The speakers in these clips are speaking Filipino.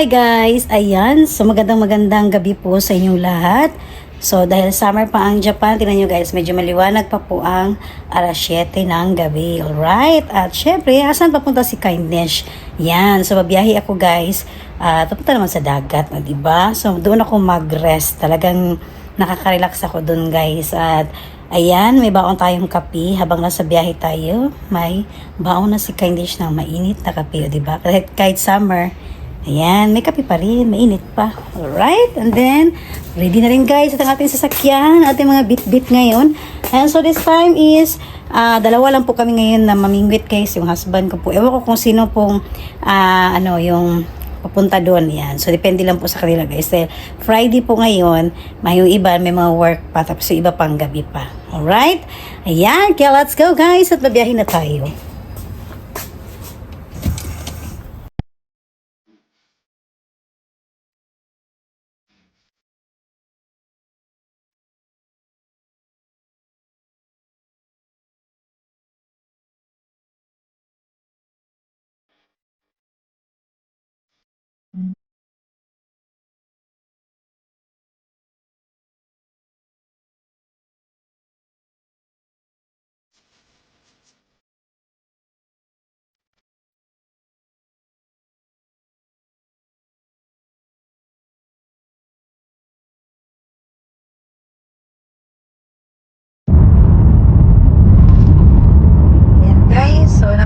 Hi guys! Ayan, so magandang magandang gabi po sa inyong lahat. So dahil summer pa ang Japan, tingnan nyo guys, medyo maliwanag pa po ang alas 7 ng gabi. Alright? At syempre, asan papunta si Kindness? Yan, so babiyahe ako guys. At papunta naman sa dagat, na, diba? So doon ako mag-rest. Talagang nakaka-relax ako doon guys. At ayan, may baon tayong kape habang nasa biyahe tayo. May baon na si Kindness ng mainit na kape, o, diba? Kahit, kahit summer, Ayan, may kape pa rin, mainit pa. Alright, and then, ready na rin guys at ang ating sasakyan, ating mga bit-bit ngayon. And so this time is, ah, dalawa lang po kami ngayon na mamingwit guys, yung husband ko po. Ewan ko kung sino pong, ah, ano, yung papunta doon. Yan. So, depende lang po sa kanila guys. Dahil Friday po ngayon, may yung iba, may mga work pa, tapos yung iba pang gabi pa. Alright? Ayan, kaya let's go guys at babiyahin na tayo.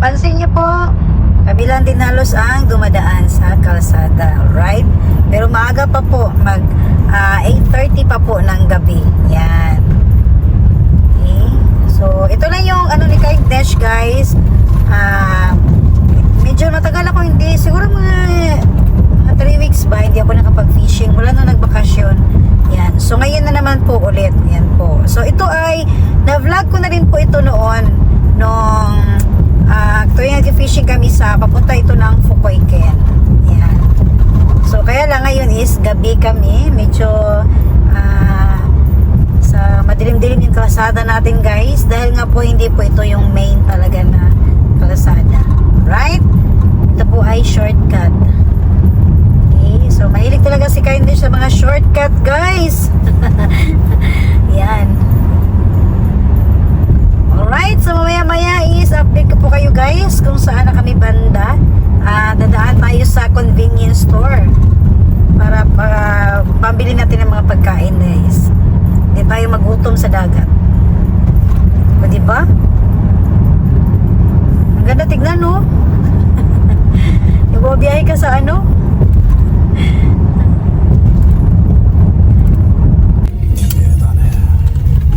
Napansin niyo po, kabilang din halos ang dumadaan sa kalsada, alright? Pero maaga pa po, mag ah, 8.30 pa po ng gabi. Yan. Okay. So, ito na yung ano ni Kai Dash guys. Ah, medyo matagal ako hindi, siguro mga 3 weeks ba, hindi ako nakapag-fishing mula nung nagbakasyon. Yan. So, ngayon na naman po ulit. Yan po. So, ito ay, na-vlog ko na rin po ito noon nung uh, tuwing nag-fishing kami sa papunta ito ng Fukoiken. Yan. So, kaya lang ngayon is gabi kami. Medyo ah, sa madilim-dilim yung kalsada natin guys. Dahil nga po hindi po ito yung main talaga na kalsada. Right? Ito po ay shortcut. Okay, so mahilig talaga si Kindly sa mga shortcut guys. Yan. Alright, so mamaya maya is update ko po kayo guys kung saan na kami banda. Ah, dadaan tayo sa convenience store para para pambili natin ng mga pagkain guys. Hindi tayo magutom sa dagat. O di ba? Ang ganda tignan no. Nagbabiyahe ka sa ano?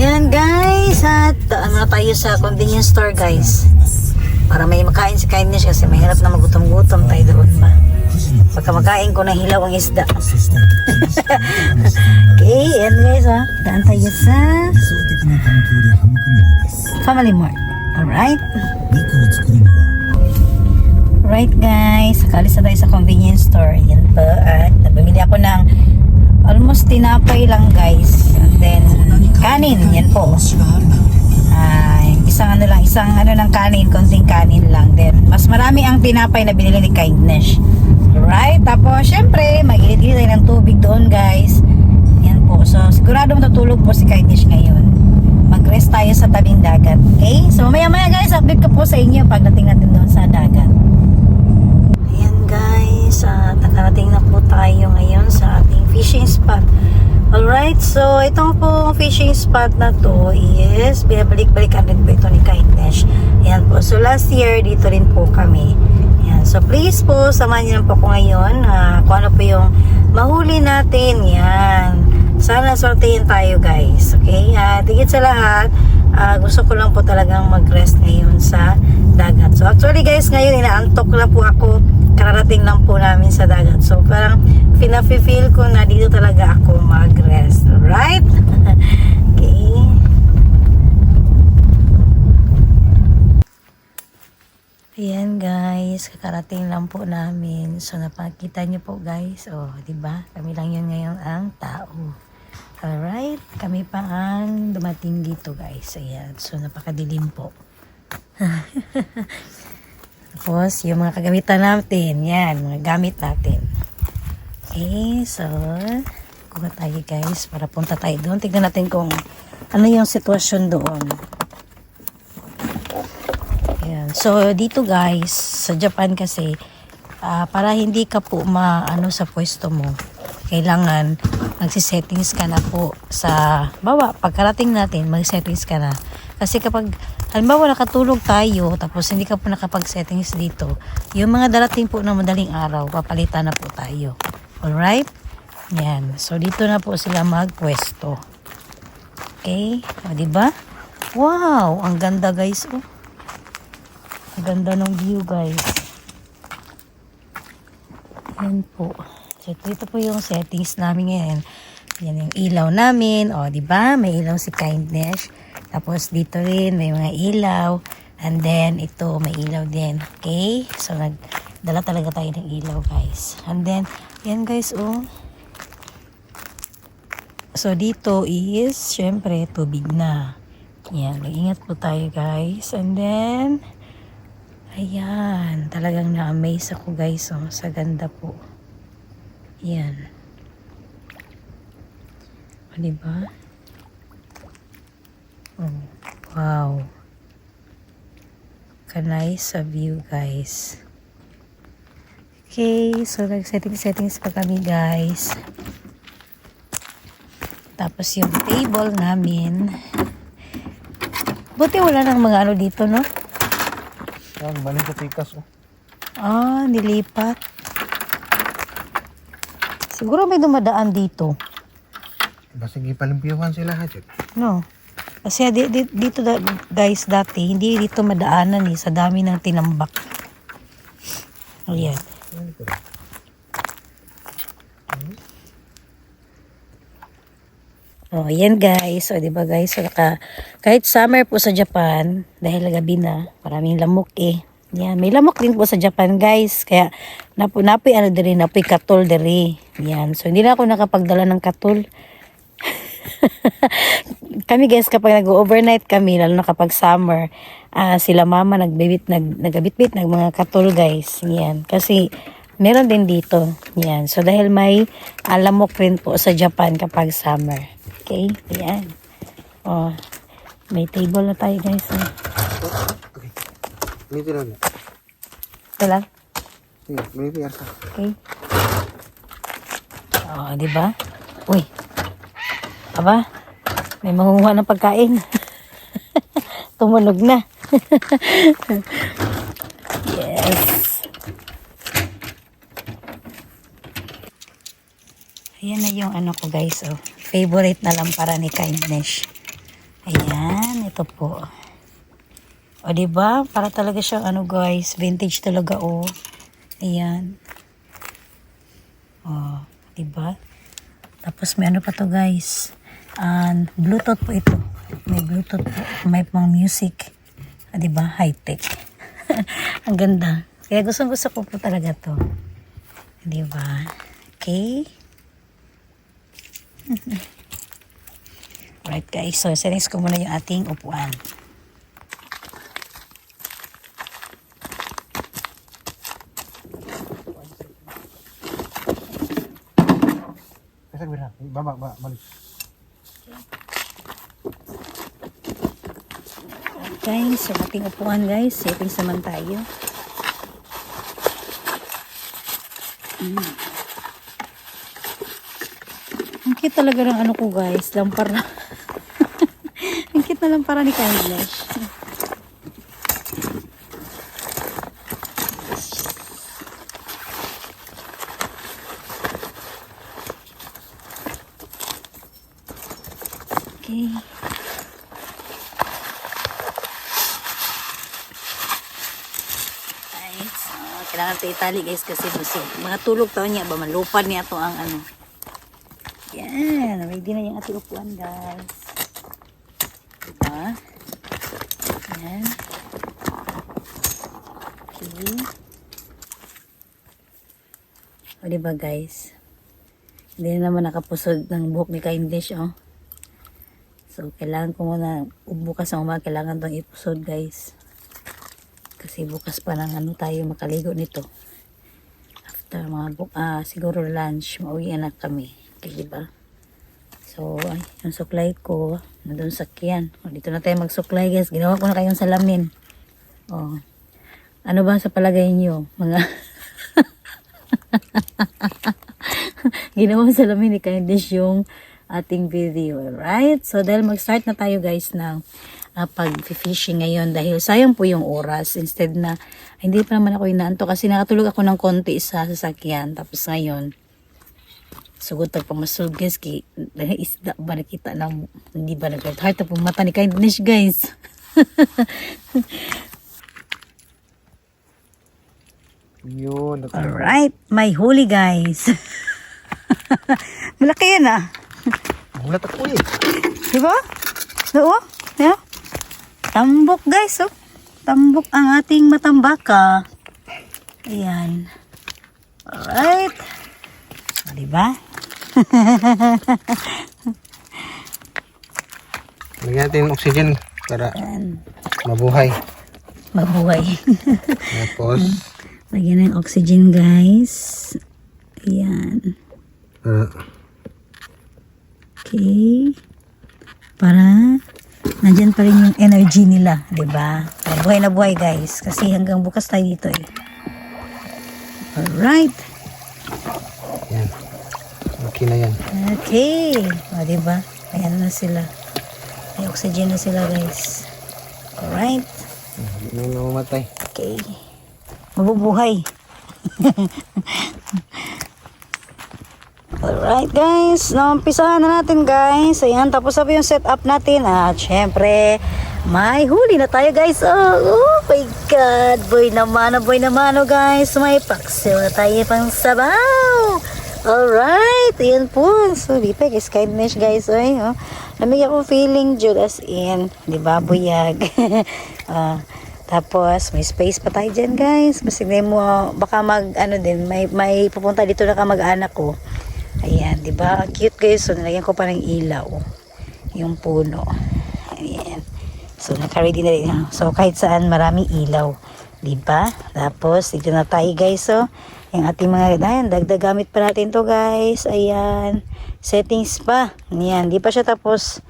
Yan guys, at na tayo sa convenience store guys. Para may makain si kindness kasi mahirap na magutom-gutom tayo doon ba. Pagka makain ko na hilaw ang isda. okay, yan guys ha. Daan tayo sa Family Mart. Alright. Right guys, sakalis na tayo sa convenience store. Yan po. At nabimili ako ng almost tinapay lang guys. And then, kanin. Yan po uh, isang ano lang, isang ano ng kanin, konting kanin lang din. Mas marami ang tinapay na binili ni Kindness. Alright, tapos syempre, mag-ilit-ilit ng tubig doon guys. Yan po. So, sigurado matutulog po si Kindness ngayon. Mag-rest tayo sa tabing dagat. Okay? So, maya-maya guys, update ko po sa inyo pagdating natin doon sa dagat. Guys. At nakarating na po tayo ngayon sa ating fishing spot. Alright, so itong po fishing spot na to is binabalik-balikan din po ito ni Kindness. Yan po. So last year, dito rin po kami. Yan. So please po, samahan niyo po ako ngayon ah, kung ano po yung mahuli natin. Yan. Sana sortein tayo guys. Okay? At higit sa lahat, ah, gusto ko lang po talagang mag-rest ngayon sa dagat. So actually guys, ngayon inaantok lang po ako. Kararating lang po namin sa dagat. So parang pina-feel ko na dito talaga ako mag-rest. Right? okay. Ayan guys, kakarating lang po namin. So napakita niyo po guys, oh, 'di ba? Kami lang 'yun ngayon ang tao. Alright, kami pa ang dumating dito guys. Ayan, so napakadilim po. Tapos, yung mga kagamitan natin, yan, mga gamit natin. Okay, so, kuha tayo guys para punta tayo doon. Tignan natin kung ano yung sitwasyon doon. Ayan. So, dito guys, sa Japan kasi, ah, para hindi ka po maano sa pwesto mo, kailangan magsisettings ka na po sa, bawa, pagkarating natin, mag-settings ka na. Kasi kapag, halimbawa nakatulog tayo, tapos hindi ka po nakapag-settings dito, yung mga darating po ng madaling araw, papalitan na po tayo. Alright? Yan. So, dito na po sila magpwesto. Okay? O, diba? Wow! Ang ganda guys. Oh. Ang ganda ng view guys. Yan po. So, dito po yung settings namin ngayon. Yan yung ilaw namin. O, di ba? May ilaw si Kindness. Tapos, dito rin may mga ilaw. And then, ito, may ilaw din. Okay? So, nagdala talaga tayo ng ilaw, guys. And then, yan guys, oh. So, dito is, syempre, tubig na. Yan, mag-ingat po tayo, guys. And then, ayan, talagang na-amaze ako, guys, oh, sa ganda po. Yan. O, diba? Wow. Kanay sa view, guys. Okay, so nag-setting-settings pa kami, guys. Tapos yung table namin. Buti wala nang mga ano dito, no? Yan, maling sa tikas oh. Ah, nilipat. Siguro may dumadaan dito. Basig ipalimpiyuhan sila ha, Chip. No. Kasi di, di- dito da- guys dati, hindi dito madaanan eh, sa dami ng tinambak. Ayan. Oh, yan guys. So, di ba guys? Naka, kahit summer po sa Japan, dahil gabi na, maraming lamok eh. Yan, may lamok din po sa Japan guys. Kaya, napo, napoy ano diri, napoy katol diri. Yan. So, hindi na ako nakapagdala ng katol. kami guys kapag nag-overnight kami lalo na kapag summer ah, sila mama nagbibit nag nagabitbit ng mga katol guys yan kasi meron din dito yan so dahil may alamok rin po sa Japan kapag summer okay yan oh may table na tayo guys oh. Okay. Ganito lang. ito lang. Okay. Oo, di ba? Uy. Aba, may mangunguha ng pagkain. Tumunog na. yes. Ayan na yung ano ko guys, oh. Favorite na lampara ni Kindness. Ayan, ito po. O, di ba? Para talaga siyang ano guys, vintage talaga oh. Ayan. Oh, di ba? Tapos may ano pa to guys. And Bluetooth po ito. May Bluetooth po. May pang music. Ah, di ba? High tech. Ang ganda. Kaya gusto gusto ko po talaga to. Di ba? Okay. Alright guys. So, settings ko muna yung ating upuan. Baba, balik. Guys, sa ating upuan guys, settings naman tayo. Mm. Ang cute talaga ng ano ko guys, lampara. Ang cute na lampara ni Kindness. Okay. Guys, oh, kailangan ito itali guys kasi busog. Mga tulog taon niya ba, malupad niya to ang ano. Yan, ready na yung ating upuan guys. Diba? Yan. Okay. O diba guys? Hindi na naman nakapusod ng buhok ni Kindness oh. So, kailangan ko muna, bukas ng umaga, kailangan itong ipusod guys. Kasi bukas pa lang ano tayo makaligo nito. after mga ah, siguro lunch, mauwi na kami. Okay, diba? So, ay, yung suklay ko, nandun sa kiyan. O, dito na tayo magsuklay, guys. Ginawa ko na kayong salamin. Oh. Ano ba sa palagay niyo? Mga ginawang salamin ni Candice yung ating video, right? So, dahil mag-start na tayo guys ng uh, pag-fishing ngayon dahil sayang po yung oras instead na hindi pa naman ako inaanto kasi nakatulog ako ng konti sa sasakyan tapos ngayon sugod tag pamasulog guys isda ba nakita lang hindi ba nag-heart na po mata ni Kindness guys Yun. alright may huli guys malaki yan ah Mulat ako eh. Diba? Oo. Tambok guys, oh. Tambok ang ating matambaka. Ayan. Alright. O, diba? Lagyan natin oxygen para Ayan. mabuhay. Mabuhay. Tapos, Lagyan ng oxygen guys. Ayan. para Okay. Para nandyan pa rin yung energy nila, 'di ba? Kaya Buhay na buhay guys kasi hanggang bukas tayo dito eh. Alright. yan. Okay na yan. Okay. O, diba? Ayan na sila. May oxygen na sila, guys. Alright. Hindi na mamatay. Okay. Mabubuhay. Alright, guys. Naumpisahan na natin, guys. Ayan, tapos po yung setup natin. At, syempre, may huli na tayo, guys. Oh, oh my God. Boy naman, oh, boy naman, oh, guys. May paksiw na tayo pang sabaw. Alright, ayan po. So, di pa, guys, kindness, guys. Ay, oh. Lamig ako feeling, Jud, as in. Di ba, buyag. Ah, tapos, may space pa tayo dyan, guys. Kasi mo, baka mag, ano din, may, may pupunta dito na ka mag-anak ko. Ayan, di ba? Cute, guys. So, nilagyan ko pa ng ilaw. Yung puno. Ayan. So, naka-ready na rin. So, kahit saan, maraming ilaw. Di ba? Tapos, dito na tayo, guys. So, yung ating mga, ayan, dagdag gamit pa natin to guys. Ayan. Settings pa. Ayan, di pa siya tapos.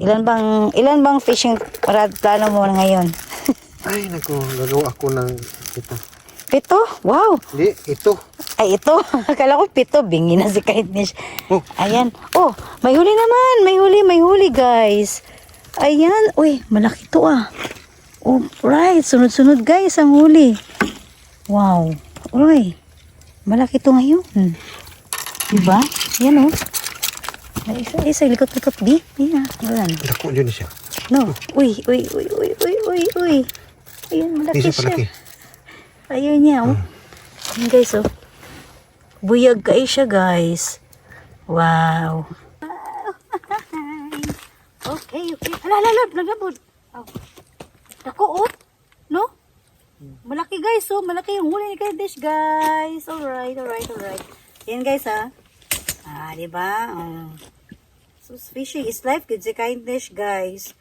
Ilan bang, ilan bang fishing rod plano mo na ngayon? Ay, naku. Gagawa ako ng ito. Pito? Wow! Hindi, ito. Ay, ito. Akala ko pito. Bingi na si Kindness. Oh. Ayan. Oh, may huli naman. May huli, may huli, guys. Ayan. Uy, malaki to ah. Oh, right. Sunod-sunod, guys, ang huli. Wow. Uy, malaki to ngayon. Diba? Yan oh. May isa, isa, likot-likot, di. Yan, ayan. Dako dyan siya. No. Uy, uy, uy, uy, uy, uy, uy. Ayan, malaki siya siya. Ayun niya, oh. Ayun, guys, oh. Buyag kayo siya, guys. Wow. okay, okay. Ala, ala, ala, nagabod. Oh. Ako, oh. No? Malaki, guys, oh. Malaki yung huli ni Kaddish, guys. Alright, alright, alright. Yan, guys, ah. Ah, di ba? Oh. So, fishing is life. Good si kindness, guys.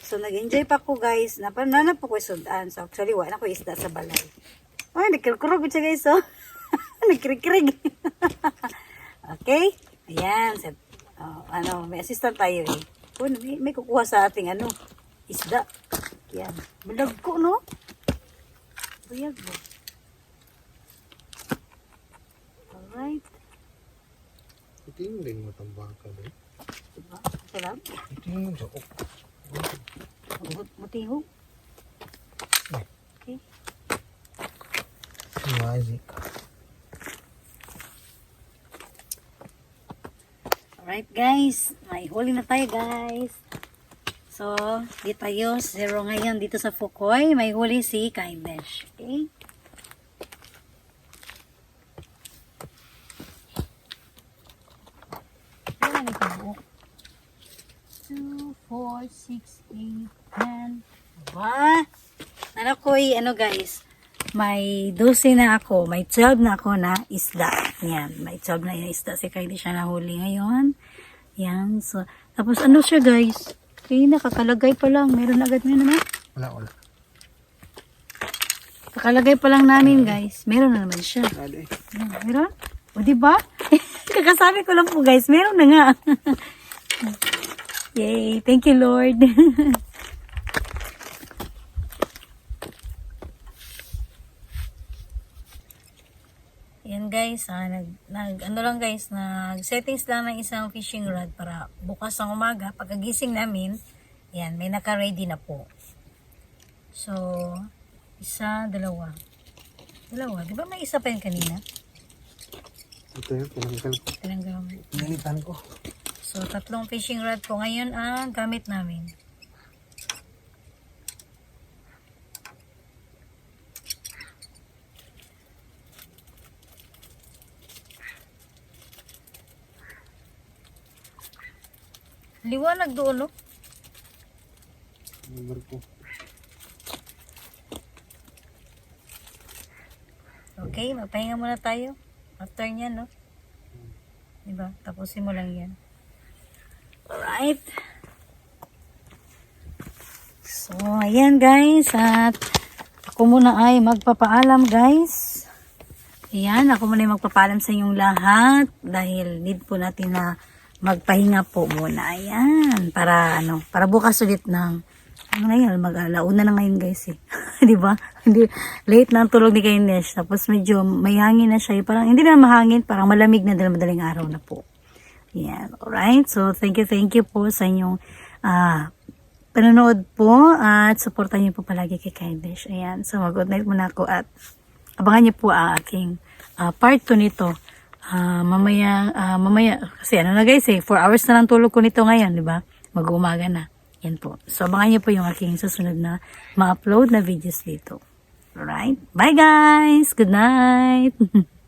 So, nag-enjoy pa ko, guys. Napananap po ko sudan. So, actually, wala ko isda sa balay. Ay, nagkirkurog siya, guys, oh. Nagkirig-kirig. okay? Ayan. Set, oh, ano, may assistant tayo, eh. Oh, may, may kukuha sa ating, ano, isda. Yan. Bulag ko, no? Buyag mo. Alright. Ito yung din matambaka doon. Diba? Salam. Ito yung sa oh. Mutihog. Okay. Magic. Alright guys, may huli na tayo guys. So, di tayo zero ngayon dito sa Fukoy. May huli si Kindness. Okay? Wala na ito buo. 2, 4, 6, 8, 10. Ba? Ano ko ano guys, may 12 na ako, may 12 na ako na isda. Yan, may 12 na isda si Kylie siya nahuli ngayon. Yan, so, tapos ano siya guys? Kaya nakakalagay pa lang, meron agad na naman. Wala, wala. Kakalagay pa lang namin guys, meron na naman siya. Eh. Meron? O, di ba? Kakasabi ko lang po, guys. Meron na nga. Yay! Thank you, Lord. Yan guys, ah, nag, nag, ano lang guys, nag settings lang ng isang fishing rod para bukas ng umaga, pagkagising namin, yan, may naka-ready na po. So, isa, dalawa. Dalawa. Di ba may isa pa yun kanina? Ito yun, tinanggal ko. Tinanggal mo. Pinilitan ko. So, tatlong fishing rod po ngayon ang gamit namin. Liwanag doon, no? Number ko. Okay, magpahinga muna tayo. After niyan, no? Diba? Tapusin mo lang yan. Alright. So, ayan guys. At ako muna ay magpapaalam guys. Ayan, ako muna ay magpapaalam sa inyong lahat. Dahil need po natin na magpahinga po muna. Ayan. Para ano, para bukas ulit ng ano ngayon, mag-alauna na ngayon guys eh. di ba? Hindi, late na ang tulog ni Kainesh. Tapos medyo may hangin na siya. Parang hindi na mahangin, parang malamig na dahil madaling araw na po. Yan. Alright. So, thank you, thank you po sa inyong ah panonood po at supportan niyo po palagi kay Kainesh. Ayan. So, mag-good night muna ako at abangan niyo po ang aking ah, part 2 nito. Ah, mamaya, ah, mamaya, kasi ano na guys eh, 4 hours na lang tulog ko nito ngayon, di ba? Mag-umaga na. Yan po. So, abangan niyo po yung aking susunod na ma-upload na videos dito. Alright? Bye guys! Good night!